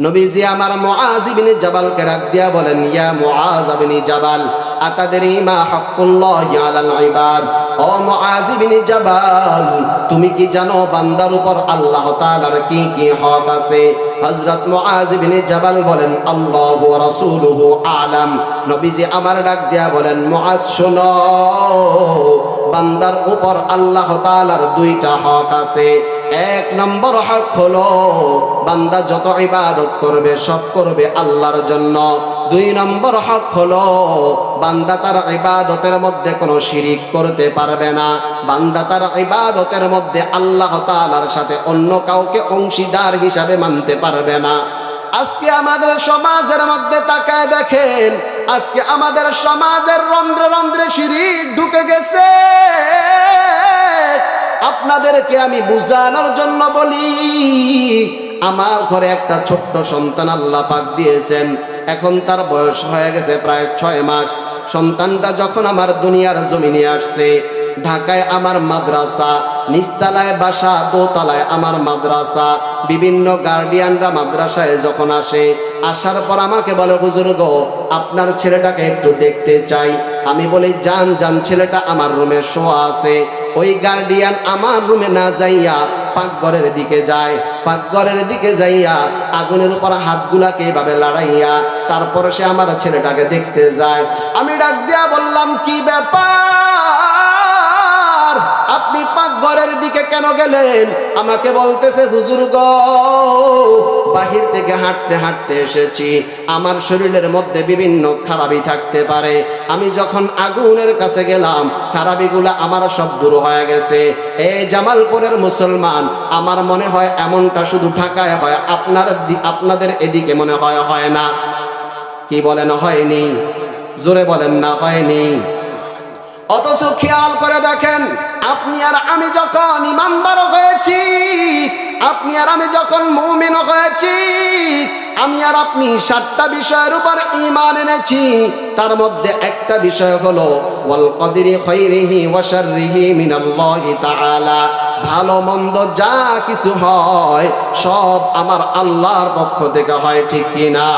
নবীজি আমার মুআজ ইবনে জাবালকে ডাক দিয়া বলেন, ইয়া মুআজ ইবনে জাবাল, আতাদরি মা হাক্কুল্লাহি আলাল ইবাদ? ও মুআজ ইবনে জাবাল, তুমি কি জানো বান্দার উপর আল্লাহ তাআলার কি কি হক আছে? হযরত মুআজ ইবনে জাবাল বলেন, আল্লাহু ওয়া রাসূলুহু আলাম। নবীজি আমার ডাক দিয়া বলেন, মুআজ, শোনো, বান্দার উপর আল্লাহ তাআলার দুইটা হক আছে। এক নম্বর হক হলো, বান্দা যত ইবাদত করবে, সব করবে আল্লাহর জন্য। দুই নম্বর হক হলো, বান্দা তার ইবাদতের মধ্যে কোনো শিরিক করতে পারবে না। বান্দা তার ইবাদতের মধ্যে আল্লাহ তাআলার সাথে অন্য কাউকে অংশীদার হিসাবে মানতে পারবে না। আজকে আমাদের সমাজের মধ্যে তাকায় দেখেন, আজকে আমাদের সমাজের রন্ধ্রে রন্ধ্রে শিরিক ঢুকে গেছে আপনাদেরকে আমি বুঝানোর জন্য বলি, আমার ঘরে একটা ছোট্ট সন্তান আল্লাহ পাক দিয়েছেন। এখন তার বয়স হয়ে গেছে প্রায় ছয় মাস। সন্তানটা যখন আমার দুনিয়ার জমিনে আসছে ঢাকায় আমার মাদ্রাসা, নিচতলায় বাসা, দোতলায় আমার মাদ্রাসা। বিভিন্ন গার্ডিয়ানরা মাদ্রাসায় যখন আসে, আসার পর আমাকে বলে বুজুর্গ আপনার ছেলেটাকে একটু দেখতে চাই। আমি বলি, যান যান, ছেলেটা আমার রুমে শোয়া আছে। ওই গার্ডিয়ান আমার রুমে না যাইয়া পাকঘরের দিকে যায়। পাকঘরের দিকে যাইয়া আগুনের উপর হাতগুলাকে এভাবে লড়াইয়া তারপর সে আমার ছেলেটাকে দেখতে যায়। আমি ডাক দিয়া বললাম, কি ব্যাপার? আপনি পাকঘরের দিকে কেন গেলেন? আমাকে বলতেছে, হুজুর গো, বাহির থেকে হাঁটতে হাঁটতে এসেছি। আমার শরীরের মধ্যে বিভিন্ন খারাপি থাকতে পারে। আমি যখন আগুনের কাছে গেলাম, খারাপিগুলা আমার সব দূর হয়ে গেছে। এই জামালপুরের মুসলমান, আমার মনে হয় এমনটা শুধু ঢাকায় হয়, আপনার আপনাদের এদিকে মনে হয় হয় না। কি বলেন, হয়নি। জোরে বলেন না, হয়নি। অথচ খেয়াল করে দেখেন আপনি আর আমি যখন ইমানদার হয়েছি, আপনি আর আমি যখন মৌমিন হয়েছি, আমি আর আপনি সাতটা বিষয়ের উপর ইমান এনেছি। তার মধ্যে একটা বিষয় হলো, ওয়াল কদিরি খৈরিহি ওয়া শাররিহি মিনাল্লাহি তাআলা। ভালো মন্দ যা কিছু হয়, সব আমার আল্লাহর পক্ষ থেকে হয়, ঠিক কিনা?